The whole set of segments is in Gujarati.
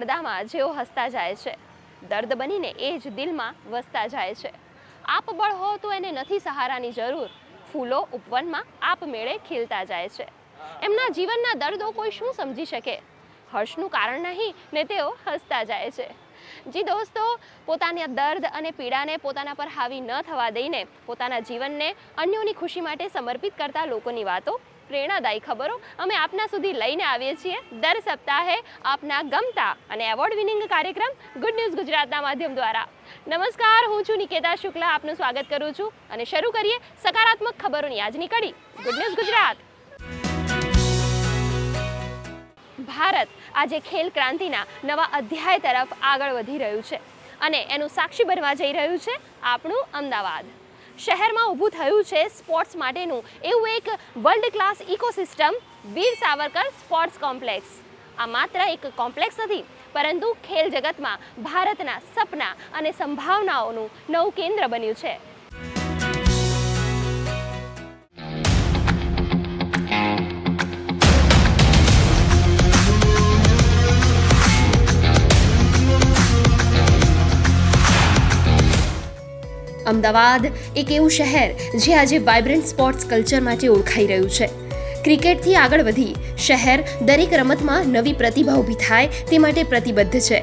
પડદામાં જેઓ હસતા જાય છે. દર્દ બનીને એ જ દિલમાં વસતા જાય છે. આપબળ હો તો એને નથી સહારાની જરૂર. ફૂલો ઉપવનમાં આપમેળે ખીલતા જાય છે. એમના જીવનના દર્દો કોઈ શું સમજી શકે? હર્ષનું કારણ નહીં ને તેઓ હસતા જાય છે. જી દોસ્તો, પોતાના દર્દ અને પીડાને પોતાના પર હાવી ન થવા દઈને પોતાના જીવનને અન્યોની ખુશી માટે સમર્પિત કરતા લોકોની વાતો પ્રેરણાદાયી ખબરો અમે આપના સુધી લઈને આવીએ છીએ. દર સપ્તાહે આપના ગમતા અને એવોર્ડ વિનિંગ કાર્યક્રમ ગુડ ન્યૂઝ ગુજરાતના માધ્યમ દ્વારા. નમસ્કાર, હું છું નિકેતા શુક્લા. આપનું સ્વાગત કરું છું. અને શરૂ કરીએ સકારાત્મક ખબરોની આજની કડી. Good news Gujarat. ભારત આજે ખેલ ક્રાંતિના નવા અધ્યાય તરફ આગળ વધી રહ્યું છે. અને એનું સાક્ષી બનવા જઈ રહ્યું છે આપણું અમદાવાદ. શહેરમાં ઊભું થયું છે સ્પોર્ટ્સ માટેનું. એવું એક world class ecosystem Veer Savarkar sports complex. આ માત્ર એક કોમ્પ્લેક્સ નથી, પરંતુ ખેલ જગતમાં ભારતના સપના અને સંભાવનાઓનું નવું કેન્દ્ર બન્યું છે. અમદાવાદ એક એવું શહેર જે આજે વાઇબ્રન્ટ સ્પોર્ટ્સ કલ્ચર માટે ઓળખાઈ રહ્યું છે. ક્રિકેટથી આગળ વધી શહેર દરેક રમતમાં નવી પ્રતિભા ઊભી થાય તે માટે પ્રતિબદ્ધ છે.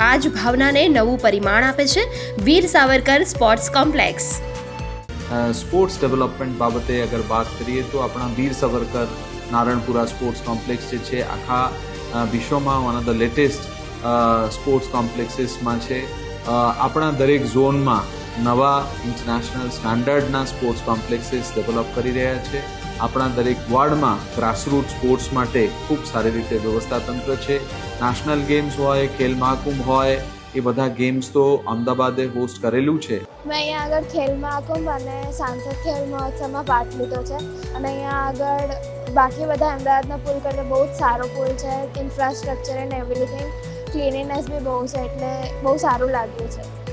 આ જ ભાવનાને નવું પરિમાણ આપે છે Veer Savarkar sports complex sports development બાબતે અગર વાત કરીએ તો આપણા વીર સાવરકર નારણપુરા સ્પોર્ટ્સ કોમ્પ્લેક્સ જે છે, આખા વિશ્વમાં one of the latest sports કોમ્પ્લેક્સીસમાં છે. આપણા દરેક ઝોનમાં નવા ઇન્ટરનેશનલ સ્ટાન્ડર્ડના સ્પોર્ટ્સ કોમ્પ્લેક્સીસ ડેવલપ કરી રહ્યા છે. આપણા દરેક વોર્ડમાં ગ્રાસરૂટ સ્પોર્ટ્સ માટે ખૂબ સારી રીતે વ્યવસ્થા તંત્ર છે. નેશનલ ગેમ્સ હોય, ખેલ મહાકુંભ હોય, એ બધા ગેમ્સ તો અમદાવાદે હોસ્ટ કરેલું છે. મેં અહીંયા આગળ ખેલ મહાકુંભ અને સાંસદ ખેલ મહોત્સવમાં ભાગ લીધો છે. અને અહીંયા આગળ બાકી બધા અમદાવાદના પુલ કરતાં બહુ જ સારો પુલ છે. ઇન્ફ્રાસ્ટ્રક્ચર એન્ડ એવરીથિંગ ક્લિનિનેસ બી બહુ છે એટલે બહુ સારું લાગ્યું છે.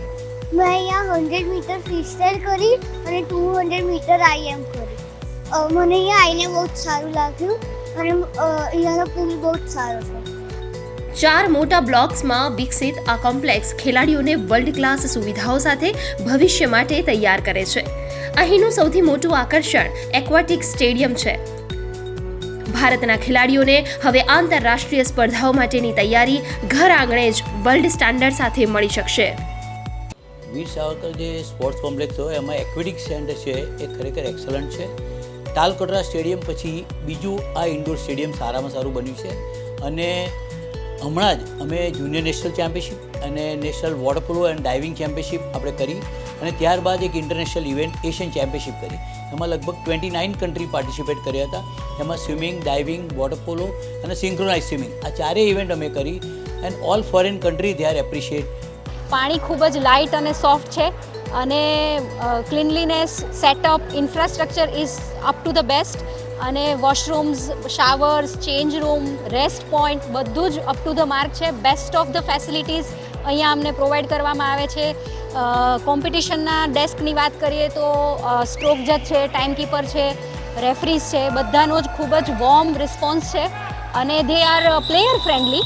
મેં અહીંયા હંડ્રેડ મીટર ફ્રીસ્ટાઇલ કરી અને ટુ હંડ્રેડ મીટર આઈએમ કરી. મને અહીંયા આવીને બહુ જ સારું લાગ્યું અને અહીંયાનો પુલ બહુ જ સારો છે. ચાર મોટા બ્લોક્સમાં વિકસિત આ કોમ્પ્લેક્સ ખેલાડીઓને વર્લ્ડ ક્લાસ સુવિધાઓ સાથે ભવિષ્ય માટે તૈયાર કરે છે. અહીંનું સૌથી મોટું આકર્ષણ એક્વાટિક સ્ટેડિયમ છે. ભારતના ખેલાડીઓને હવે આંતરરાષ્ટ્રીય સ્પર્ધાઓ માટેની તૈયારી ઘર આંગણે જ વર્લ્ડ સ્ટાન્ડર્ડ સાથે મળી શકશે. વીર સાવરકર જે સ્પોર્ટ્સ કોમ્પ્લેક્સ હોય એમાં એક્વેટિક સેન્ટર છે, એ ખરેખર એક્સલન્ટ છે. તાલકોટરા સ્ટેડિયમ પછી બીજું આ ઇન્ડોર સ્ટેડિયમ સારામાં સારું બન્યું છે. અને હમણાં જ અમે જુનિયર નેશનલ ચેમ્પિયનશિપ અને national water polo and diving championship આપણે કરી અને ત્યારબાદ એક ઇન્ટરનેશનલ ઇવેન્ટ એશિયન ચેમ્પિયનશિપ કરી. એમાં લગભગ ટ્વેન્ટી નાઇન કન્ટ્રી પાર્ટિસિપેટ કર્યા હતા. એમાં સ્વિમિંગ ડાઇવિંગ વોટર પોલો અને સિંક્રોનાઇઝ સ્વિમિંગ આ ચારેય ઇવેન્ટ અમે કરી. And all foreign country they are appreciate પાણી ખૂબ જ લાઇટ અને સોફ્ટ છે અને cleanliness setup infrastructure is up to the best અને washrooms showers change room rest point બધું જ અપ ટુ ધ માર્ક છે. બેસ્ટ ઓફ ધ ફેસિલિટીઝ અહીંયા અમને પ્રોવાઈડ કરવામાં આવે છે. કોમ્પિટિશનના ડેસ્કની વાત કરીએ તો સ્ટ્રોક જજ છે ટાઈમકીપર છે રેફરીઝ છે, બધાનો જ ખૂબ જ વોર્મ રિસ્પોન્સ છે. અને દે આર પ્લેયર ફ્રેન્ડલી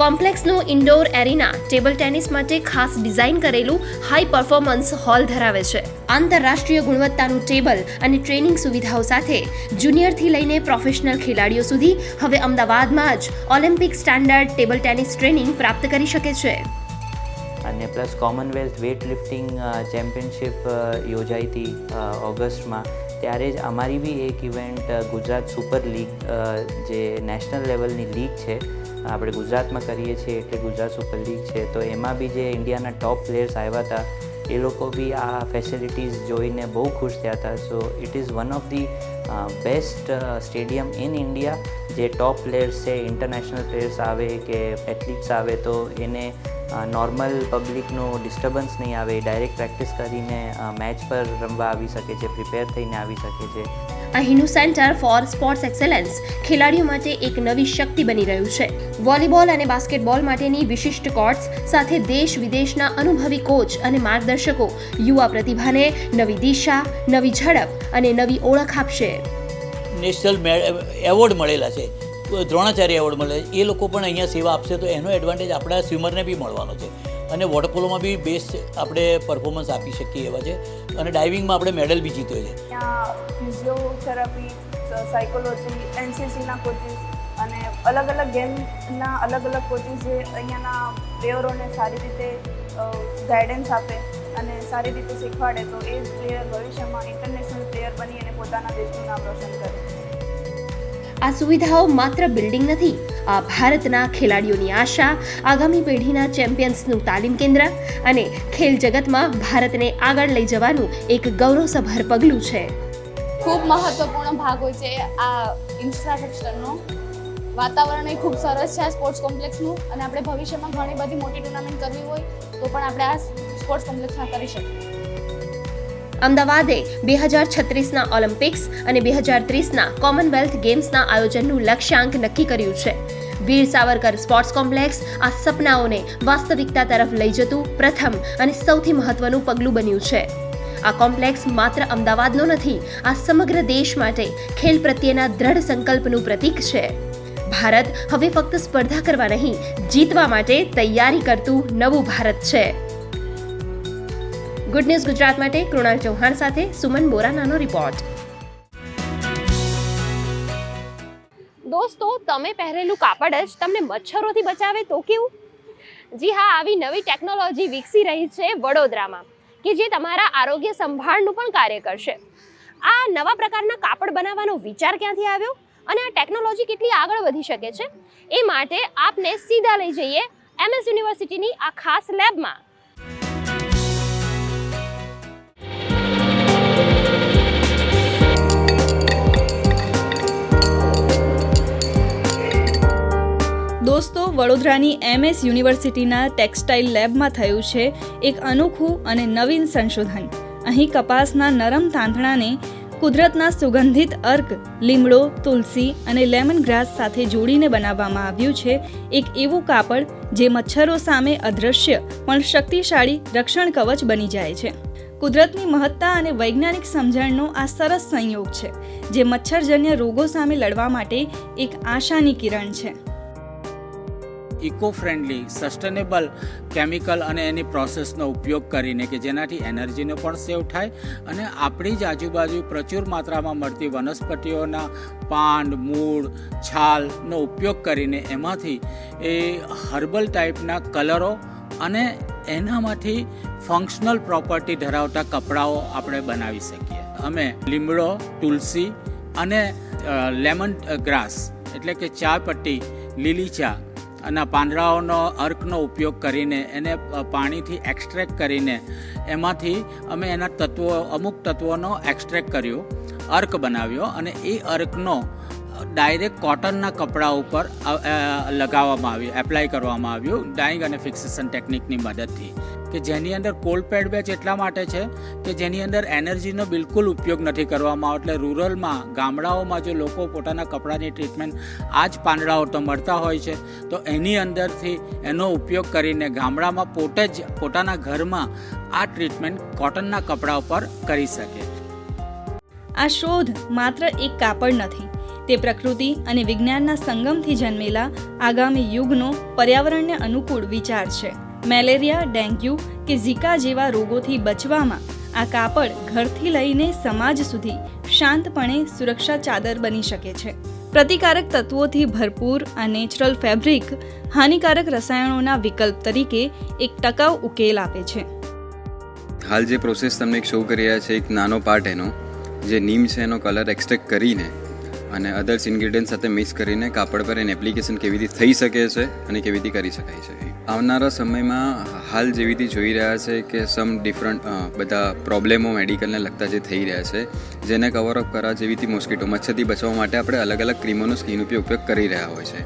કોમ્પ્લેક્સનું ઇન્ડોર એરિના ટેબલ ટેનિસ માટે ખાસ ડિઝાઇન કરેલું હાઈ પરફોર્મન્સ હોલ ધરાવે છે. આંતરરાષ્ટ્રીય ગુણવત્તાનું ટેબલ અને ટ્રેનિંગ સુવિધાઓ સાથે જુનિયરથી લઈને પ્રોફેશનલ ખેલાડીઓ સુધી હવે અમદાવાદમાં જ Olympic standard table tennis training પ્રાપ્ત કરી શકે છે. અને plus Commonwealth weightlifting championship યોજાઈ હતી ઓગસ્ટમાં. ત્યારે જ અમારી બી એક ઇવેન્ટ ગુજરાત સુપર લીગ જે નેશનલ લેવલની લીગ છે આપણે ગુજરાતમાં કરીએ છીએ એટલે ગુજરાત સુપર લીગ છે, તો એમાં બી જે ઇન્ડિયાના ટોપ પ્લેયર્સ આવ્યા હતા, એ લોકો બી આ ફેસિલિટીઝ જોઈને બહુ ખુશ થયા હતા. So it is one of the best stadium in India જે ટોપ પ્લેયર્સ છે ઇન્ટરનેશનલ પ્લેયર્સ આવે કે એથ્લીટ્સ આવે, તો એને નોર્મલ પબ્લિકનું ડિસ્ટર્બન્સ નહીં આવે. ડાયરેક્ટ પ્રેક્ટિસ કરીને મેચ પર રમવા આવી શકે છે પ્રિપેર થઈને આવી શકે છે. અહીંનું સેન્ટર ફોર સ્પોર્ટ્સ એક્સેલન્સ ખેલાડીઓ માટે એક નવી શક્તિ બની રહ્યું છે. વોલીબોલ અને બાસ્કેટબોલ માટેની વિશિષ્ટ કોર્ટ્સ સાથે દેશ વિદેશના અનુભવી કોચ અને માર્ગદર્શકો યુવા પ્રતિભાને નવી દિશા, નવી ઝડપ અને નવી ઓળખ આપશે. નેશનલ એવોર્ડ મળેલા છે. દ્રોણાચાર્ય એવોર્ડ મળે. એ લોકો પણ અહીંયા સેવા આપશે તો એનો એડવાન્ટેજ આપણા સ્વિમરને બી મળવાનો છે. અને વોટર પોલોમાં બી બેસ્ટ આપણે પરફોર્મન્સ આપી શકીએ એવા છે. અને ડાઇવિંગમાં આપણે મેડલ બી જીત્યો છે. ફિઝિયોથેરાપી સાયકોલોજી એનસીસીના કોચિસ અને અલગ અલગ ગેમના અલગ અલગ કોચિસ જે અહીંયાના પ્લેયરોને સારી રીતે ગાઈડન્સ આપે અને સારી રીતે શીખવાડે તો એ પ્લેયર ભવિષ્યમાં ઇન્ટરનેશનલ પ્લેયર બની અને પોતાના દેશનું નામ રોશન કરે. આ સુવિધાઓ માત્ર બિલ્ડિંગ નથી, આ ભારતના ખેલાડીઓની આશા, આગામી પેઢીના ચેમ્પિયન્સનું તાલીમ કેન્દ્ર અને ખેલ જગતમાં ભારતને આગળ લઈ જવાનું એક ગૌરવસભર પગલું છે. ખૂબ મહત્વપૂર્ણ ભાગ હોય છે આ ઇન્ફ્રાસ્ટ્રક્ચરનો વાતાવરણ એ ખૂબ સરસ છે આ સ્પોર્ટ્સ કોમ્પ્લેક્સનું અને આપણે ભવિષ્યમાં ઘણી બધી મોટી ટુર્નામેન્ટ કરવી હોય તો પણ આપણે આ સ્પોર્ટ્સ કોમ્પ્લેક્સમાં કરી શકીએ. અમદાવાદે બે હજાર છત્રીસના ઓલિમ્પિક્સ અને બે હજાર ત્રીસના કોમનવેલ્થ ગેમ્સના આયોજનનું લક્ષ્યાંક નક્કી કર્યું છે. વીર સાવરકર સ્પોર્ટ્સ કોમ્પ્લેક્સ આ સપનાઓને વાસ્તવિકતા તરફ લઈ જતું પ્રથમ અને સૌથી મહત્વનું પગલું બન્યું છે. આ કોમ્પ્લેક્સ માત્ર અમદાવાદનો નથી, આ સમગ્ર દેશ માટે ખેલ પ્રત્યેના દ્રઢ સંકલ્પનું પ્રતીક છે. ભારત હવે ફક્ત સ્પર્ધા કરવા નહીં, જીતવા માટે તૈયારી કરતું નવું ભારત છે. ગુડ ન્યૂઝ ગુજરાત માટે કૃણાલ ચૌહાણ સાથે સુમન બોરાનાનો રિપોર્ટ દોસ્તો, તમે પહેરેલું કાપડ જ તમને મચ્છરોથી બચાવે તો કેવું? જી હા, આવી નવી ટેકનોલોજી વિકસી રહી છે વડોદરામાં, કે જે તમારા આરોગ્ય સંભાળનું પણ કાર્ય કરશે. આ નવા પ્રકારના કાપડ બનાવવાનો વિચાર ક્યાંથી આવ્યો? અને આ ટેકનોલોજી કેટલી આગળ વધી શકે છે? એ માટે આપને સીધા લઈ જઈએ એમએસ યુનિવર્સિટીની આ ખાસ લેબમાં. દોસ્તો, વડોદરાની એમએસ યુનિવર્સિટીના ટેક્સટાઇલ લેબમાં થયું છે એક અનોખું અને નવીન સંશોધન. અહીં કપાસના નરમ તાંતણાને કુદરતના સુગંધિત અર્ક, લીમડો, તુલસી અને લેમન ગ્રાસ સાથે જોડીને બનાવવામાં આવ્યું છે એક એવું કાપડ જે મચ્છરો સામે અદૃશ્ય પણ શક્તિશાળી રક્ષણ કવચ બની જાય છે. કુદરતની મહત્તા અને વૈજ્ઞાનિક સમજણનો આ સરસ સંયોગ છે, જે મચ્છરજન્ય રોગો સામે લડવા માટે એક આશાની કિરણ છે. ઇકો ફ્રેન્ડલી સસ્ટેનેબલ કેમિકલ અને એની પ્રોસેસનો ઉપયોગ કરીને કે જેનાથી એનર્જીનો પણ સેવ થાય અને આપણી જ આજુબાજુ પ્રચુર માત્રામાં મળતી વનસ્પતિઓના પાન મૂળ, છાલનો ઉપયોગ કરીને એમાંથી એ હર્બલ ટાઈપના કલરો અને એનામાંથી ફંક્શનલ પ્રોપર્ટી ધરાવતા કપડાઓ આપણે બનાવી શકીએ. અમે લીમડો, તુલસી અને લેમન ગ્રાસ એટલે કે ચા પટ્ટી લીલી ચા અને પાંદડાઓનો અર્કનો ઉપયોગ કરીને એને પાણીથી એક્સટ્રેક્ટ કરીને એમાંથી અમે એના તત્વો, અમુક તત્વોનો એક્સ્ટ્રેક્ટ કર્યો, અર્ક બનાવ્યો અને એ અર્કનો ડાયરેક્ટ કોટનના કપડા ઉપર લગાવવામાં આવ્યું, એપ્લાય કરવામાં આવ્યું ડાઈંગ અને ફિક્સેશન ટેકનિકની મદદથી. કે જેની અંદર કોલ્ડ પેડ બેચ એટલા માટે છે કે જેની અંદર એનર્જીનો બિલકુલ ઉપયોગ નથી કરવામાં આવતો. એટલે રૂરલમાં, ગામડાઓમાં જો લોકો પોતાના કપડાની ટ્રીટમેન્ટ આ જ પાંદડાઓ તો મળતા હોય છે, તો એની અંદરથી એનો ઉપયોગ કરીને ગામડામાં પોતે જ પોતાના ઘરમાં આ ટ્રીટમેન્ટ કોટનના કપડા ઉપર કરી શકે. આ શોધ માત્ર એક કાપડ નથી, તે પ્રકૃતિ અને વિજ્ઞાનના સંગમથી જન્મેલા આગામી યુગનો પર્યાવરણને અનુકૂળ વિચાર છે. મેલેરિયા, ડેન્ગ્યુ કે ઝીકા જેવા રોગોથી બચવામાં આ કાપડ ઘરથી લઈને સમાજ સુધી શાંતપણે સુરક્ષા ચાદર બની શકે છે. પ્રતિકારક તત્વોથી ભરપૂર આ નેચરલ ફેબ્રિક હાનિકારક રસાયણોના વિકલ્પ તરીકે એક ટકાઉ ઉકેલ આપે છે. હાલ જે પ્રોસેસ તમને શો કરી રહ્યા છે, એક નાનો પાર્ટ એનો, જે નીમ છે એનો કલર એક્સટ્રેક્ટ કરીને અને અધર્સ ઇન્ગ્રીડિયન્ટ સાથે મિક્સ કરીને કાપડ પર એની એપ્લિકેશન કેવી રીતે થઈ શકે છે અને કેવી રીતે કરી શકાય છે. આવનારા સમયમાં હાલ જેવી રીતે જોઈ રહ્યા છે કે સમ ડિફરન્ટ બધા પ્રોબ્લેમો મેડિકલને લગતા જે થઈ રહ્યા છે, જેને કવર અપ કરવા જેવી રીતે મોસ્કીટો મચ્છરથી બચવા માટે આપણે અલગ અલગ ક્રીમોનો સ્કીન ઉપયોગ ઉપયોગ કરી રહ્યા હોય છે.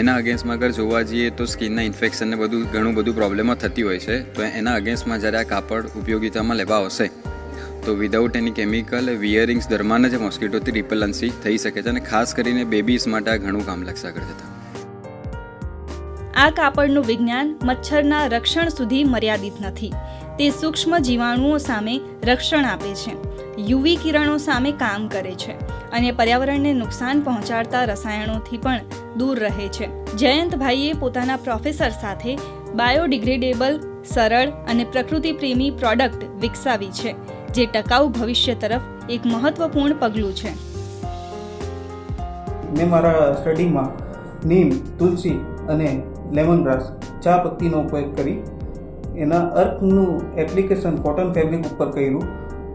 એના અગેન્સ્ટમાં અગર જોવા જઈએ તો સ્કિનના ઇન્ફેક્શનને બધું ઘણું બધું પ્રોબ્લેમો થતી હોય છે, તો એના અગેન્સ્ટમાં જ્યારે આ કાપડ ઉપયોગિતામાં લેવા આવશે તો વિધાઉટ એની કેમિકલ વિયરિંગ્સ દરમિયાન જ મોસ્કીટોથી રિપેલન્સી થઈ શકે છે અને ખાસ કરીને બેબીઝ માટે આ ઘણું કામ લાગશે આગળ જતાં આ કાપડનું વિજ્ઞાન મચ્છરના રક્ષણ સુધી મર્યાદિત નથી. તે સૂક્ષ્મ જીવાણુઓ સામે રક્ષણ આપે છે. યુવી કિરણો સામે કામ કરે છે અને પર્યાવરણને નુકસાન પહોંચાડતા રસાયણોથી પણ દૂર રહે છે. જયંતભાઈએ પોતાના પ્રોફેસર સાથે બાયોડિગ્રેડેબલ સરળ અને પ્રકૃતિ પ્રેમી પ્રોડક્ટ વિકસાવી છે. જે ટકાઉ ભવિષ્ય તરફ એક મહત્વપૂર્ણ પગલું છે. મેં મારા સ્ટડીમાં નીમ, તુલસી અને લેમન ગ્રાસ ચા પત્તીનો ઉપયોગ કરી એના અર્થનું એપ્લિકેશન કોટન ફેબ્રિક ઉપર કર્યું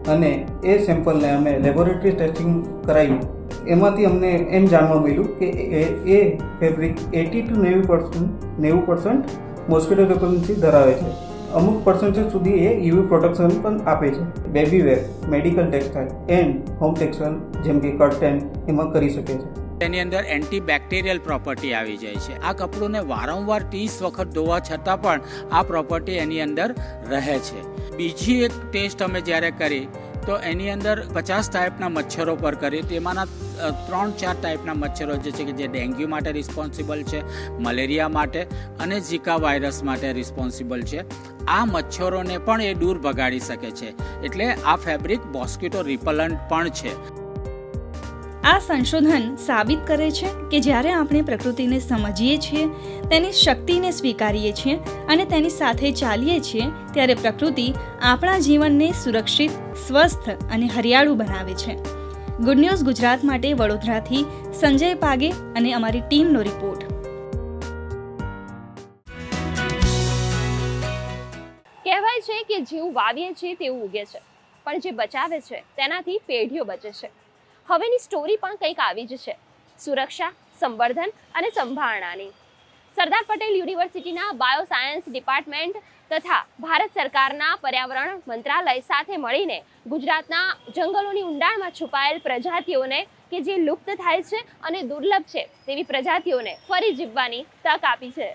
અને એ સેમ્પલને અમે લેબોરેટરી ટેસ્ટિંગ કરાવ્યું એમાંથી અમને એમ જાણવા મળ્યું કે એ એ ફેબ્રિક એટી ટુ નેવું પર્સન્ટ નેવું પર્સન્ટ મોસ્કિટો રેપલન્સી ધરાવે છે. અમુક પર્સન્ટેજ સુધી એ યુવી પ્રોટેક્શન પણ આપે છે. Baby wear medical textile and home textile જેમ કે કર્ટેન એમાં કરી શકે છે. તેની અંદર એન્ટી બેક્ટેરિયલ પ્રોપર્ટી આવી જાય છે. આ કપડુંને વારંવાર ત્રીસ વખત ધોવા છતાં પણ આ પ્રોપર્ટી એની અંદર રહે છે. બીજી એક ટેસ્ટ અમે જ્યારે કરી, તો એની અંદર પચાસ ટાઈપના મચ્છરો પર કરી, તેમાંના ત્રણ ચાર ટાઈપના મચ્છરો જે છે કે જે ડેન્ગ્યુ માટે રિસ્પોન્સિબલ છે, મલેરિયા માટે અને ઝીકા વાયરસ માટે રિસ્પોન્સિબલ છે. આ મચ્છરોને પણ એ દૂર ભગાડી શકે છે. એટલે આ ફેબ્રિક બોસ્કિટો રિપલન્ટ પણ છે. આ સંશોધન સાબિત કરે છે કે જ્યારે આપણે પ્રકૃતિને સમજીએ છીએ, તેની શક્તિને સ્વીકારીએ છીએ અને તેની સાથે ચાલીએ છીએ, ત્યારે પ્રકૃતિ આપણા જીવનને સુરક્ષિત, સ્વસ્થ અને હરિયાળું બનાવે છે. ગુડ ન્યૂઝ ગુજરાત માટે વડોદરાથી સંજય પાગે અને અમારી ટીમનો રિપોર્ટ કહેવાય છે કે જેવું વાવીએ છીએ તેવું ઉગે છે. પણ જે બચાવે છે, તેનાથી પેઢીઓ બચે છે. હવેની સ્ટોરી પણ કંઈક આવી જ છે. સુરક્ષા, સંવર્ધન અને સંભાળણાની સરદાર પટેલ યુનિવર્સિટીના બાયો સાયન્સ ડિપાર્ટમેન્ટ તથા ભારત સરકારના પર્યાવરણ મંત્રાલય સાથે મળીને ગુજરાતના જંગલોની ઊંડાણમાં છુપાયેલ પ્રજાતિઓને કે જે લુપ્ત થાય છે અને દુર્લભ છે તેવી પ્રજાતિઓને ફરી જીવવાની તક આપી છે.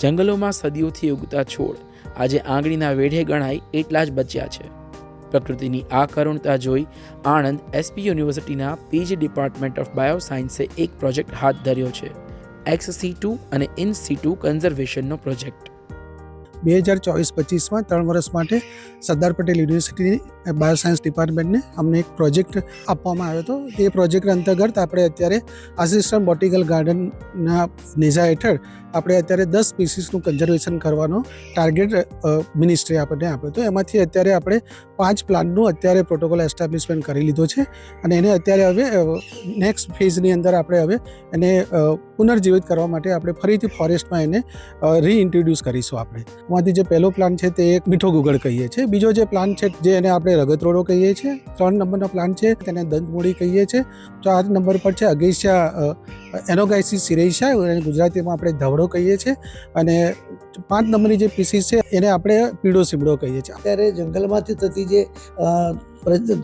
જંગલોમાં સદીઓથી ઉગતા છોડ આજે આંગળીના વેઢે ગણાય એટલા જ બચ્યા છે. પ્રકૃતિની આ કરુણતા જોઈ આણંદ એસપી યુનિવર્સિટીના પીજી ડિપાર્ટમેન્ટ ઓફ બાયોસાયન્સે એક પ્રોજેક્ટ હાથ ધર્યો છે. એક્સ સી ટુ અને ઇન સી ટુ કન્ઝર્વેશનનો પ્રોજેક્ટ. બે હજાર ચોવીસ પચીસમાં ત્રણ વર્ષ માટે સરદાર પટેલ યુનિવર્સિટી બાયોસાયન્સ ડિપાર્ટમેન્ટને અમને એક પ્રોજેક્ટ આપવામાં આવ્યો હતો. તે પ્રોજેક્ટ અંતર્ગત આપણે અત્યારે આસિસ્ટન્ટ બોટિકલ ગાર્ડનના નેઝા હેઠળ આપણે અત્યારે દસ સ્પીસીસનું કન્ઝર્વેશન કરવાનો ટાર્ગેટ મિનિસ્ટ્રી આપણને આપ્યો હતો. એમાંથી અત્યારે આપણે પાંચ પ્લાન્ટનું અત્યારે પ્રોટોકોલ એસ્ટાબ્લિશમેન્ટ કરી લીધો છે અને એને અત્યારે હવે નેક્સ્ટ ફેઝની અંદર આપણે હવે એને પુનર્જીવિત કરવા માટે આપણે ફરીથી ફોરેસ્ટમાં એને રીઇન્ટ્રોડ્યુસ કરીશું આપણે. એમાંથી જે પહેલો પ્લાન છે તે એક મીઠો ગુગળ કહીએ છીએ. બીજો જે પ્લાન છે જે એને આપણે રગતરોડો કહીએ છીએ. ત્રણ નંબરનો પ્લાન છે, તેને દંતમૂળી કહીએ છીએ. ચાર નંબર પર છે અગેશિયા એનોગાઇસિસ સિરેશિયા એને ગુજરાતીમાં આપણે ધવડો કહીએ છીએ. અને પાંચ નંબરની જે પીસીસ છે, એને આપણે પીળો સીમડો કહીએ છીએ. અત્યારે જંગલમાંથી થતી જે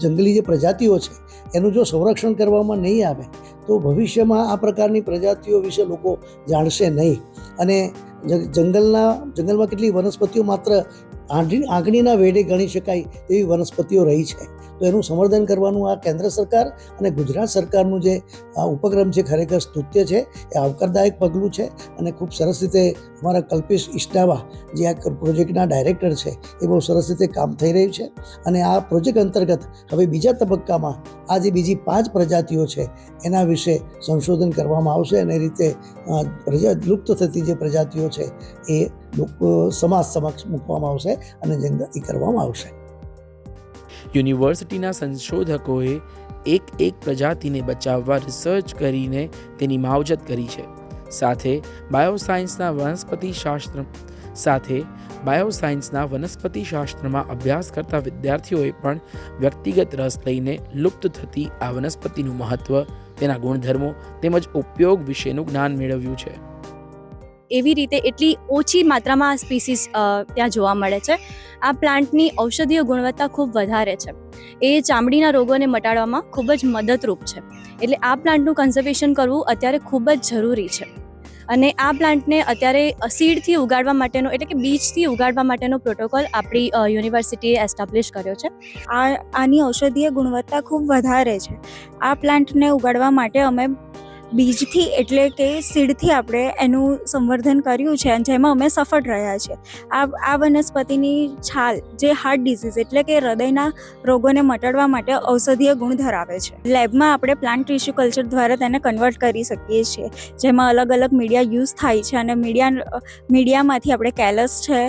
જંગલી જે પ્રજાતિઓ છે, એનું જો સંરક્ષણ કરવામાં નહીં આવે, તો ભવિષ્યમાં આ પ્રકારની પ્રજાતિઓ વિશે લોકો જાણશે નહીં. અને જંગલના, જંગલમાં કેટલી વનસ્પતિઓ માત્ર આંગળીના વેડે ગણી શકાય એવી વનસ્પતિઓ રહી છે. તો એનું સંવર્ધન કરવાનું આ કેન્દ્ર સરકાર અને ગુજરાત સરકારનું જે આ ઉપક્રમ છે, ખરેખર સ્તુત્ય છે, એ આવકારદાયક પગલું છે અને ખૂબ સરસ રીતે અમારા કલ્પેશ ઇસ્ટાવા જે આ પ્રોજેક્ટના ડાયરેક્ટર છે, એ બહુ સરસ રીતે કામ થઈ રહ્યું છે અને આ પ્રોજેક્ટ અંતર્ગત હવે બીજા તબક્કામાં આ જે બીજી પાંચ પ્રજાતિઓ છે, એના વિશે સંશોધન કરવામાં આવશે અને એ રીતે લુપ્ત થતી જે પ્રજાતિઓ છે, એ સમાજ સમક્ષ મૂકવામાં આવશે અને જંગલી કરવામાં આવશે. યુનિવર્સિટીના સંશોધકોએ એક એક પ્રજાતિને બચાવવા રિસર્ચ કરીને તેની માવજત કરી છે. સાથે બાયોસાયન્સના વનસ્પતિ શાસ્ત્ર સાથે બાયોસાયન્સના વનસ્પતિ શાસ્ત્રમાં અભ્યાસ કરતા વિદ્યાર્થીઓએ પણ વ્યક્તિગત રસ લઈને લુપ્ત થતી આ વનસ્પતિનું મહત્ત્વ તેના ગુણધર્મો તેમજ ઉપયોગ વિશેનું જ્ઞાન મેળવ્યું છે. એવી રીતે એટલી ઓછી માત્રામાં આ સ્પીસીસ ત્યાં જોવા મળે છે. આ પ્લાન્ટની ઔષધીય ગુણવત્તા ખૂબ વધારે છે. એ ચામડીના રોગોને મટાડવામાં ખૂબ જ મદદરૂપ છે. એટલે આ પ્લાન્ટનું કન્ઝર્વેશન કરવું અત્યારે ખૂબ જ જરૂરી છે. અને આ પ્લાન્ટને અત્યારે સીડથી ઉગાડવા માટેનો એટલે કે બીજથી ઉગાડવા માટેનો પ્રોટોકોલ આપણી યુનિવર્સિટીએ એસ્ટાબ્લિશ કર્યો છે. આ, આની ઔષધીય ગુણવત્તા ખૂબ વધારે છે. આ પ્લાન્ટને ઉગાડવા માટે અમે બીજથી એટલે કે સીડથી આપણે એનું સંવર્ધન કર્યું છે અને જેમાં અમે સફળ રહ્યા છીએ આ આ વનસ્પતિની છાલ જે હાર્ટ ડિઝીઝ એટલે કે હૃદયના રોગોને મટાડવા માટે ઔષધીય ગુણ ધરાવે છે. લેબમાં આપણે પ્લાન્ટ ટિશ્યુ કલ્ચર દ્વારા તેને કન્વર્ટ કરી શકીએ છીએ. જેમાં અલગ અલગ મીડિયા યુઝ થાય છે અને મીડિયા મીડિયામાંથી આપણે કેલસ છે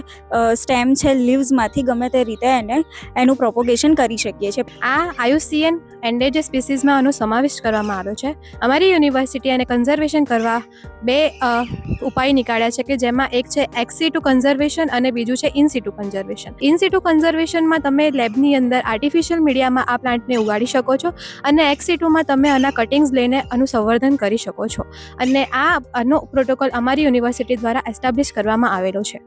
સ્ટેમ છે લીવ્સમાંથી ગમે તે રીતે એને, એનું પ્રોપોગેશન કરી શકીએ છીએ. આ આયુસીએન એન્ડેજ સ્પીસીસમાં આનો સમાવેશ કરવામાં આવ્યો છે. અમારી યુનિવર્સિટી આને કન્ઝર્વેશન કરવા બે ઉપાય નીકાળ્યા છે કે જેમાં એક છે એક્સી ટુ કન્ઝર્વેશન અને બીજું છે in situ conservation in situ કન્ઝર્વેશનમાં તમે લેબની અંદર આર્ટિફિશિયલ મીડિયામાં આ પ્લાન્ટને ઉગાડી શકો છો અને એક્સી ટુમાં તમે આના કટિંગ્સ લઈને આનું સંવર્ધન કરી શકો છો. અને આ, આનો પ્રોટોકોલ અમારી યુનિવર્સિટી દ્વારા એસ્ટાબ્લિશ કરવામાં આવેલો છે.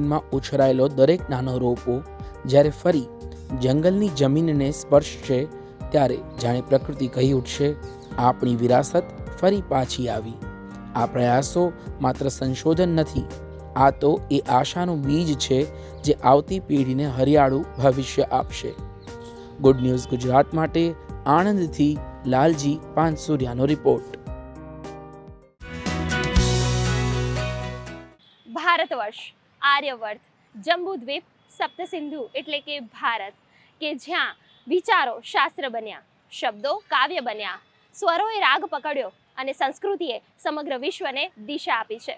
માં ઉછરાયેલો દરેક નાનો રોપો જ્યારે ફરી જંગલની જમીનને સ્પર્શશે ત્યારે જાણે પ્રકૃતિ કહી ઉઠશે, આપણી વિરાસત ફરી પાછી આવી. આ પ્રયાસો માત્ર સંશોધન નથી, આ તો એ આશાનું બીજ છે જે આવતી પેઢીને હરિયાળું ભવિષ્ય આપશે. ગુડ ન્યૂઝ ગુજરાત માટે આણંદથી લાલજી પાનસુરિયાનો રિપોર્ટ ભારત વર્ષ, આર્યવર્ત, જંબુદ્વીપ, સપ્તસિંધુ એટલે કે ભારત, કે જ્યાં વિચારો શાસ્ત્ર બન્યા, શબ્દો કાવ્ય બન્યા, સ્વરોએ રાગ પકડ્યો અને સંસ્કૃતિએ સમગ્ર વિશ્વને દિશા આપી છે.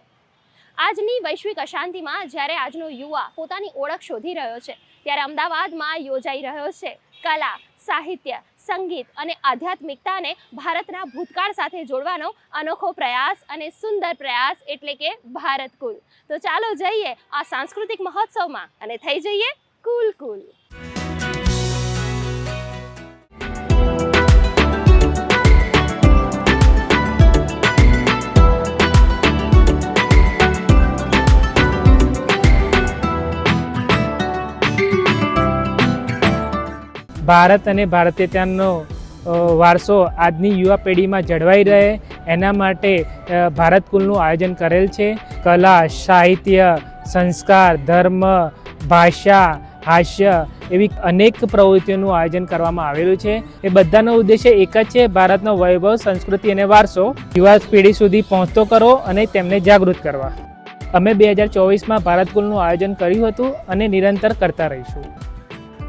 આજની વૈશ્વિક અશાંતિમાં જ્યારે આજનો યુવા પોતાની ઓળખ શોધી રહ્યો છે, ત્યારે અમદાવાદમાં યોજાઈ રહ્યો છે કલા, સાહિત્ય, સંગીત અને આધ્યાત્મિકતાને ભારતના ભૂતકાળ સાથે જોડવાનો અનોખો પ્રયાસ અને સુંદર પ્રયાસ એટલે કે ભારત કુલ. તો ચાલો જઈએ આ સાંસ્કૃતિક મહોત્સવમાં અને થઈ જઈએ કુલ કુલ. ભારત અને ભારતીયતાનો વારસો આજની યુવા પેઢીમાં જળવાઈ રહે, એના માટે ભારત કુલનું આયોજન કરેલ છે. કલા, સાહિત્ય, સંસ્કાર, ધર્મ, ભાષા, હાસ્ય એવી અનેક પ્રવૃત્તિઓનું આયોજન કરવામાં આવેલું છે. એ બધાનો ઉદ્દેશ્ય એક જ છે, ભારતનો વૈભવ, સંસ્કૃતિ અને વારસો યુવા પેઢી સુધી પહોંચતો કરો અને તેમને જાગૃત કરવા. અમે બે હજાર ચોવીસમાં ભારત કુલનું આયોજન કર્યું હતું અને નિરંતર કરતા રહીશું.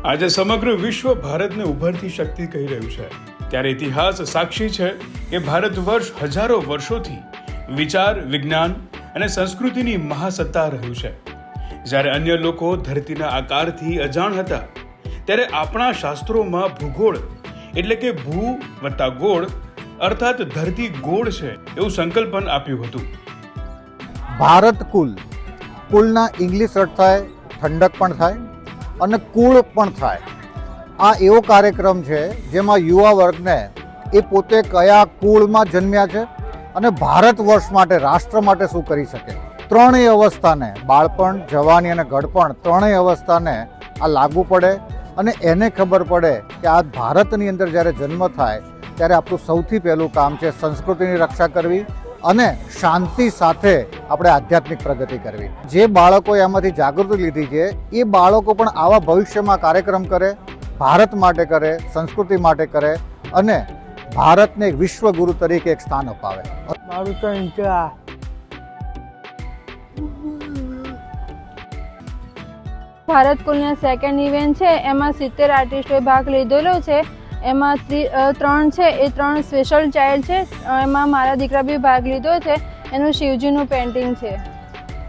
આજે સમગ્ર વિશ્વ ભારતને ઉભરતી શક્તિ કહી રહ્યું છે. ત્યારે ઇતિહાસ સાક્ષી છે કે ભારત વર્ષ હજારો વર્ષોથી વિચાર, વિજ્ઞાન અને સંસ્કૃતિની મહાસત્તા રહ્યું છે. જ્યારે અન્ય લોકો ધરતીના આકારથી અજાણ હતા, ત્યારે આપણા શાસ્ત્રોમાં ભૂગોળ એટલે કે ભૂ વત્તા ગોળ અર્થાત ધરતી ગોળ છે એવું સંકલ્પન આપ્યું હતું. ભારત કુલ, કુલના ઇંગ્લિશ અર્થ થાય, ઠંડક પણ થાય અને કુળ પણ થાય. આ એવો કાર્યક્રમ છે જેમાં યુવા વર્ગને એ પોતે કયા કુળમાં જન્મ્યા છે અને ભારત વર્ષ માટે, રાષ્ટ્ર માટે શું કરી શકે. ત્રણેય અવસ્થાને, બાળપણ, જવાની અને ઘડપણ, ત્રણેય અવસ્થાને આ લાગુ પડે અને એને ખબર પડે કે આ ભારતની અંદર જ્યારે જન્મ થાય, ત્યારે આપણું સૌથી પહેલું કામ છે સંસ્કૃતિની રક્ષા કરવી અને શાંતિ સાથે આપણે આધ્યાત્મિક પ્રગતિ કરવી. જે બાળકોએ એમાંથી જાગૃતિ લીધી છે એ બાળકો પણ આવા ભવિષ્યમાં કાર્યક્રમ કરે ભારત માટે કરે સંસ્કૃતિ માટે કરે અને ભારતને વિશ્વગુરુ તરીકે એક સ્થાન અપાવે. મારું તો ભારત કુલના સેકન્ડ ઇવેન્ટ છે એમાં સિત્તેર આર્ટિસ્ટોએ ભાગ લીધેલો છે. એમાં ત્રી- અ, ત્રણ છે એ ત્રણ સ્પેશિયલ ચાઇલ્ડ છે અ, એમાં મારા દીકરા બી ભાગ લીધો છે એનું શિવજીનું પેઇન્ટિંગ છે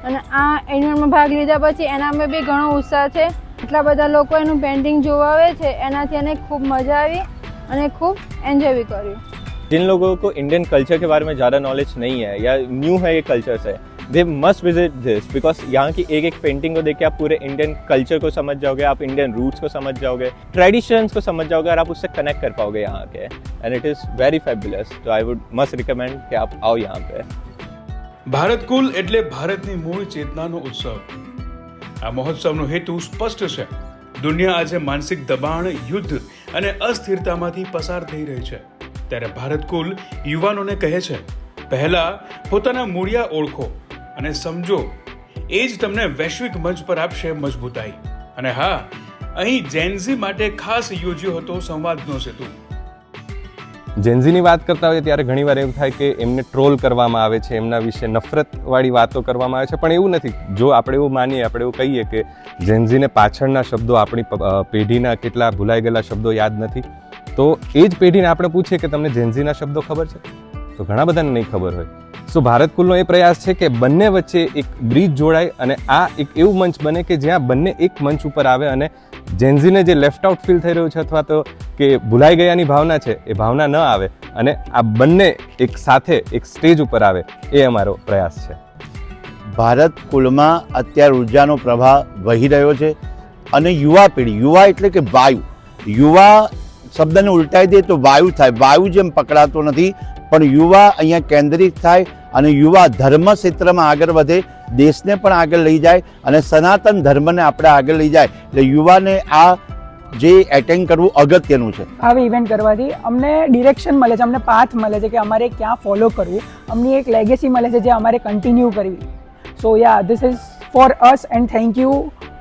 અને આ ઇવેન્ટમાં ભાગ લીધા પછી એનામાં બી ઘણો ઉત્સાહ છે એટલા બધા લોકો એનું પેઇન્ટિંગ જોવા આવે છે એનાથી એને ખૂબ મજા આવી અને ખૂબ એન્જોય બી કર્યું जिन लोगों को इंडियन कल्चर के बारे में ज़्यादा नॉलेज नहीं है या न्यू है ये कल्चर से they must visit this because यहाँ की एक एक पेंटिंग को देख के आप पूरे इंडियन कल्चर को समझ जाओगे आप इंडियन रूट्स को समझ जाओगे ट्रेडिशंस को समझ जाओगे और आप उससे कनेक्ट कर पाओगे यहाँ के and it is very fabulous तो आई वुड मस्ट रिकमेंड कि आप आओ यहाँ पे ભારત કુલ એટલે ભારતની મૂળ ચેતનાનો ઉત્સવ આ મહોત્સવનો હેતુ સ્પષ્ટ છે દુનિયા આજે માનસિક દબાણ યુદ્ધ અને અસ્થિરતામાંથી પસાર થઈ રહી છે ત્યારે ભારત કુલ યુવાનોને કહે છે પહેલા પોતાના મૂળિયા ઓળખો અને સમજો, એ જ તમને વૈશ્વિક મંચ પર આપશે મજબૂતાઈ. અને હા, અહીં જેન્ઝી માટે ખાસ યોજ્યો હતો સંવાદનો સેતુ. જેન્ઝીની વાત કરતા હોય ત્યારે ઘણીવાર એવું થાય કે એમને ટ્રોલ કરવામાં આવે છે, એમના વિશે નફરતવાળી વાતો કરવામાં આવે છે, પણ એવું નથી. જો આપણે એવું માનીએ, આપણે એવું કહીએ કે જેન્ઝીને પાછળના શબ્દો આપણી પેઢીના કેટલા ભૂલાઈ ગયેલા શબ્દો યાદ નથી, તો એ જ પેઢીને આપણે પૂછીએ કે તમને જેન્ઝીના શબ્દો ખબર છે? તો ઘણા બધાને નહીં ખબર હોય. સો ભારત કુલનો એ પ્રયાસ છે કે બંને વચ્ચે એક બ્રિજ જોડાય અને આ એક એવું મંચ બને કે જ્યાં બંને એક મંચ ઉપર આવે અને જેન્ઝીને જે લેફ્ટ આઉટ ફીલ થઈ રહ્યું છે અથવા તો કે ભૂલાઈ ગયાની ભાવના છે, એ ભાવના ન આવે અને આ બંને એક સાથે એક સ્ટેજ ઉપર આવે, એ અમારો પ્રયાસ છે. ભારત કુલમાં અત્યારે ઉર્જાનો પ્રવાહ વહી રહ્યો છે અને યુવા પેઢી, યુવા એટલે કે વાયુ. યુવા શબ્દને ઉલટાઈ દે તો વાયુ થાય. વાયુ જેમ પકડાતો નથી પણ યુવા અહીંયા કેન્દ્રિત થાય અને યુવા ધર્મ ક્ષેત્રમાં આગળ વધે દેશને પણ આગળ લઈ જાય અને સનાતન ધર્મને આપણે આગળ લઈ જાય. એટલે યુવાને આ જે એટેન્ડ કરવું અગત્યનું છે. આવી ઇવેન્ટ કરવાથી અમને ડિરેક્શન મળે છે અમને પાથ મળે છે કે અમારે ક્યાં ફોલો કરવું. અમને એક લેગેસી મળે છે જે અમારે કન્ટિન્યુ કરવી. So yeah this is for us and thank you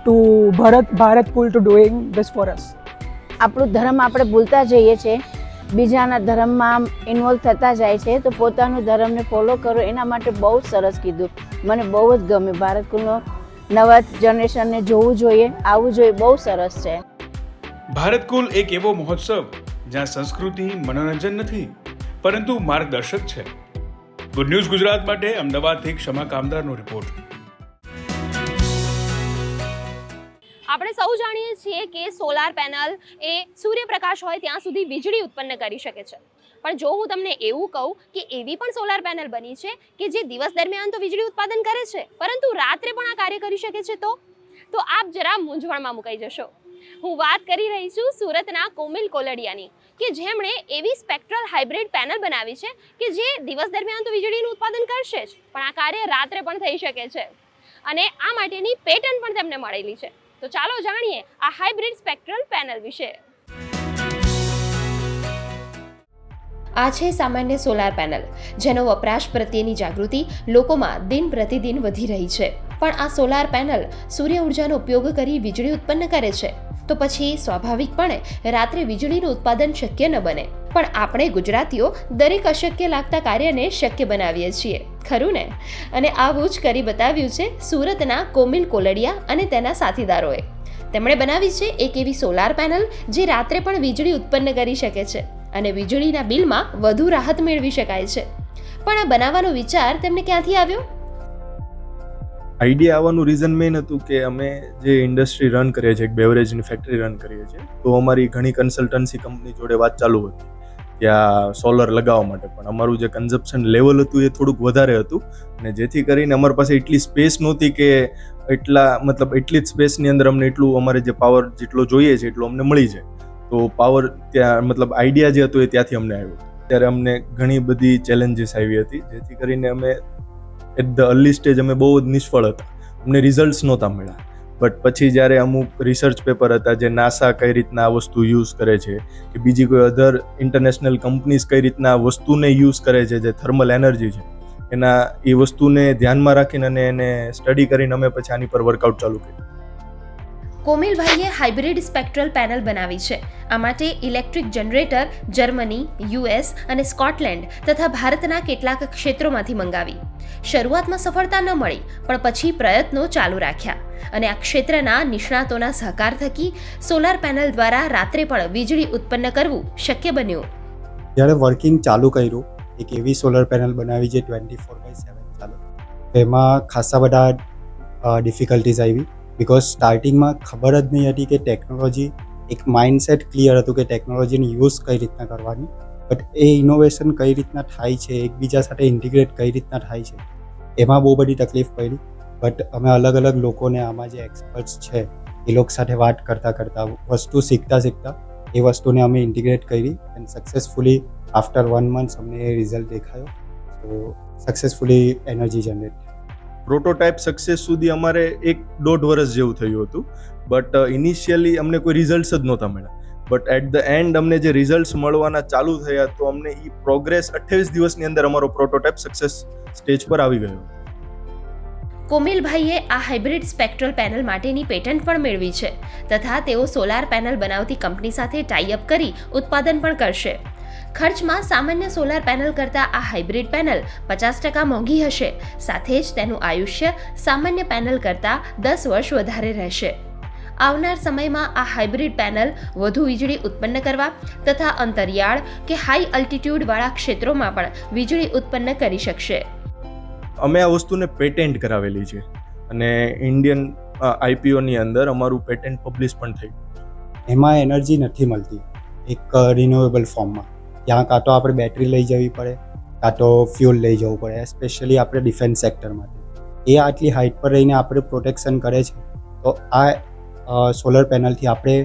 to Bharat Bharat Kul to doing this for us આપણું ધર્મ આપણે ભૂલતા જઈએ છીએ. બીજાના ધર્મમાં ઇન્વોલ્વ થતા જાય છે, તો પોતાનું ધર્મને ફોલો કરો, એના માટે બહુ જ સરસ કીધું. મને બહુ જ ગમે ભારત કુલનો નવા જનરેશનને જોવું જોઈએ, આવવું જોઈએ, બહુ સરસ છે. ભારત કુલ એક એવો મહોત્સવ જ્યાં સંસ્કૃતિ, મનોરંજન નથી, પરંતુ માર્ગદર્શક છે. ગુડ ન્યૂઝ ગુજરાત માટે અમદાવાદથી ક્ષમા કામદારનો રિપોર્ટ આપણે સૌ જાણીએ છીએ કે સોલાર પેનલ એ સૂર્યપ્રકાશ હોય ત્યાં સુધી વીજળી ઉત્પન્ન કરી શકે છે. પણ જો હું તમને એવું કહું કે એવી પણ સોલાર પેનલ બની છે કે જે દિવસ દરમિયાન તો વીજળી ઉત્પાદન કરે છે, પરંતુ રાત્રે પણ આ કાર્ય કરી શકે છે તો? તો આપ જરા મૂંઝવણમાં મુકાઈ જશો. હું વાત કરી રહી છું સુરતના કોમિલ કોલડિયાની, કે જેમણે એવી સ્પેક્ટ્રલ હાઇબ્રિડ પેનલ બનાવી છે કે જે દિવસ દરમિયાન તો વીજળીનું ઉત્પાદન કરશે જ, પણ આ કાર્ય રાત્રે પણ થઈ શકે છે. અને આ માટેની પેટર્ન પણ તેમને મળેલી છે. તો ચાલો જાણીએ આ હાઇબ્રિડ સ્પેક્ટ્રલ પેનલ વિશે. આ છે સામાન્ય સોલાર પેનલ જેનો વપરાશ પ્રત્યેની જાગૃતિ લોકોમાં દિન પ્રતિદિન વધી રહી છે. પણ આ સોલાર પેનલ સૂર્ય ઉર્જાનો ઉપયોગ કરી વીજળી ઉત્પન્ન કરે છે. તો પછી સ્વાભાવિકપણે રાત્રે વીજળીનું ઉત્પાદન શક્ય ન બને. પણ આપણે ગુજરાતીઓ દરેક અશક્ય લાગતા કાર્યને શક્ય બનાવીએ છીએ, ખરું ને? અને આવું જ કરી બતાવ્યું છે સુરતના કોમિલ કોલડિયા અને તેના સાથીદારોએ. તેમણે બનાવી છે એક એવી સોલાર પેનલ જે રાત્રે પણ વીજળી ઉત્પન્ન કરી શકે છે અને વીજળીના બિલમાં વધુ રાહત મેળવી શકાય છે. પણ આ બનાવવાનો વિચાર તેમને ક્યાંથી આવ્યો? આઈડિયા આવવાનું રીઝન મેઇન હતું કે અમે જે ઇન્ડસ્ટ્રી રન કરીએ છીએ, એક બેવરેજની ફેક્ટરી રન કરીએ છીએ, તો અમારી ઘણી કન્સલ્ટન્સી કંપની જોડે વાત ચાલુ હતી. ત્યાં સોલર લગાવવા માટે. પણ અમારું જે કન્ઝપ્શન લેવલ હતું એ થોડુંક વધારે હતું અને જેથી કરીને અમારી પાસે એટલી સ્પેસ નહોતી કે એટલા, મતલબ એટલી જ સ્પેસની અંદર અમને એટલું અમારે જે પાવર જેટલો જોઈએ છે એટલો અમને મળી જાય. તો પાવર ત્યાં, મતલબ આઈડિયા જે હતો એ ત્યાંથી અમને આવ્યો. ત્યારે અમને ઘણી બધી ચેલેન્જીસ આવી હતી. જેથી કરીને અમે એટ ધ અર્લી સ્ટેજ અમે બહુ જ નિષ્ફળ હતા. અમને રિઝલ્ટ્સ નહોતા મળ્યા. બટ પછી જ્યારે અમુક રિસર્ચ પેપર હતા જે નાસા કઈ રીતના આ વસ્તુ યુઝ કરે છે, કે બીજી કોઈ અધર ઇન્ટરનેશનલ કંપનીઝ કઈ રીતના આ વસ્તુને યુઝ કરે છે, જે થર્મલ એનર્જી છે, એના, એ વસ્તુને ધ્યાનમાં રાખીને અને એને સ્ટડી કરીને અમે પછી આની પર વર્કઆઉટ ચાલુ કર્યું. કોમિલભાઈએ હાઇબ્રિડ સ્પેક્ટ્રલ પેનલ બનાવી છે. આ માટે ઇલેક્ટ્રિક જનરેટર જર્મની, યુએસ અને સ્કોટલેન્ડ તથા ભારતના કેટલાક ક્ષેત્રોમાંથી મંગાવી. શરૂઆતમાં સફળતા ન મળી, પણ પછી પ્રયત્નો ચાલુ રાખ્યા. અને આ ક્ષેત્રના નિષ્ણાતોના સહકાર થકી સોલાર પેનલ દ્વારા રાત્રે પણ વીજળી ઉત્પન્ન કરવું શક્ય બન્યું. જ્યારે વર્કિંગ ચાલુ કર્યું, એક એવી સોલર પેનલ બનાવી જે ટ્વેન્ટી ફોર બાય સેવન ચાલે. તેમાં ખાસા બધા ડિફિકલ્ટીઝ આવી. બિકોઝ સ્ટાર્ટિંગમાં ખબર જ નહીં હતી કે ટેકનોલોજી એક માઇન્ડસેટ ક્લિયર હતું કે ટેકનોલોજીની યુઝ કઈ રીતના કરવાની. બટ એ ઇનોવેશન કઈ રીતના થાય છે, એકબીજા સાથે ઇન્ટિગ્રેટ કઈ રીતના થાય છે, એમાં બહુ બધી તકલીફ પડી. બટ અમે અલગ અલગ લોકોને આમાં જે એક્સપર્ટ્સ છે, એ લોકો સાથે વાત કરતાં કરતાં, વસ્તુ શીખતા શીખતા, એ વસ્તુને અમે ઇન્ટિગ્રેટ કરી and successfully after one month અમને એ રિઝલ્ટ દેખાયો. તો successfully energy generate prototype success સુધી અમારે એક દોઢ વર્ષ જેવું થયું હતું. બટ ઇનિશિયલી અમને કોઈ રિઝલ્ટ્સ જ નહોતા મળ્યા. બટ એટ ધ એન્ડ અમને જે રિઝલ્ટ્સ મળવાના ચાલુ થયા તો અમને એ પ્રોગ્રેસ અઠ્યાવીસ દિવસની અંદર અમારો પ્રોટોટાઇપ સક્સેસ સ્ટેજ પર આવી ગયો. કોમિલભાઈએ આ હાઇબ્રિડ સ્પેક્ટ્રલ પેનલ માટેની પેટન્ટ પણ મેળવી છે. તથા તેઓ સોલાર પેનલ બનાવતી કંપની સાથે ટાઈઅપ કરી ઉત્પાદન પણ કરશે. ખર્ચમાં સામાન્ય સોલાર પેનલ કરતાં આ હાઇબ્રિડ પેનલ પચાસ ટકા મોંઘી હશે. સાથે જ તેનું આયુષ્ય સામાન્ય પેનલ કરતાં દસ વર્ષ વધારે રહેશે. આવનાર સમયમાં આ હાઇબ્રિડ પેનલ વધુ વીજળી ઉત્પન્ન કરવા તથા અંતરિયાળ કે હાઈ અલ્ટિટ્યૂડવાળા ક્ષેત્રોમાં પણ વીજળી ઉત્પન્ન કરી શકશે. અમે આ વસ્તુને પેટેન્ટ કરાવેલી છે અને ઇન્ડિયન આઈપીઓની અંદર અમારું પેટેન્ટ પબ્લિશ પણ થયું એમાં એનર્જી નથી મળતી. એક રિન્યુએબલ ફોર્મમાં ત્યાં કાં તો આપણે બેટરી લઈ જવી પડે, કાં તો ફ્યુલ લઈ જવું પડે સ્પેશિયલી આપણે ડિફેન્સ સેક્ટર માટે. એ આટલી હાઇટ પર રહીને આપણે પ્રોટેક્શન કરે છે, તો આ સોલર પેનલથી આપણે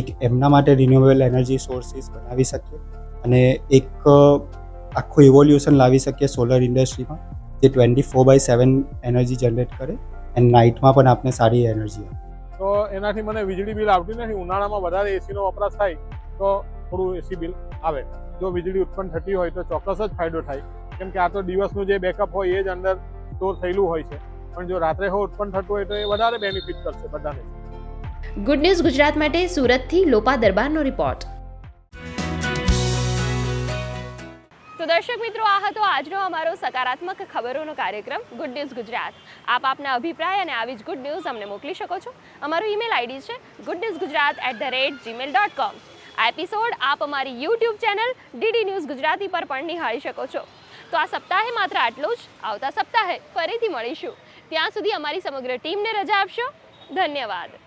એક એમના માટે રિન્યુએબલ એનર્જી સોર્સિસ બનાવી શકીએ અને એક આખું ઇવોલ્યુશન લાવી શકીએ સોલર ઇન્ડસ્ટ્રીમાં જે twenty four by seven energy generate કરે એન્ડ નાઇટમાં પણ આપણે સારી એનર્જી આપે. તો એનાથી મને વીજળી બિલ આવતી નથી, ઉનાળામાં વધારે એસીનો વપરાશ થાય, તો થોડું એસી બિલ આવે. જો વીજળી ઉત્પન્ન થતી હોય તો ચોક્કસ જ ફાયદો થાય. કેમ કે આ તો દિવસનું જે બેકઅપ હોય એ જ અંદર સ્ટોર થયેલું હોય છે. પણ જો રાત્રે હો ઉત્પન્ન થતું હોય તો એ વધારે બેનિફિટ કરશે બધાને. ગુડ ન્યૂઝ ગુજરાત માટે સુરતથી લોપા દરબારનો રિપોર્ટ તો દર્શક મિત્રો આ હતો આજનો અમારો સકારાત્મક ખબરોનો કાર્યક્રમ ગુડ ન્યૂઝ ગુજરાત. આપ આપના અભિપ્રાય અને આવી જ ગુડ ન્યૂઝ અમને મોકલી શકો છો. અમારું ઈમેલ આઈડી છે good news Gujarat at the rate gmail dot com આ એપિસોડ આપ અમારી YouTube channel DD news Gujarati પર પણ નિહાળી શકો છો. તો આ સપ્તાહે માત્ર આટલું જ. આવતા સપ્તાહે ફરીથી મળીશું. ત્યાં સુધી અમારી સમગ્ર ટીમને રજા આપશો. ધન્યવાદ.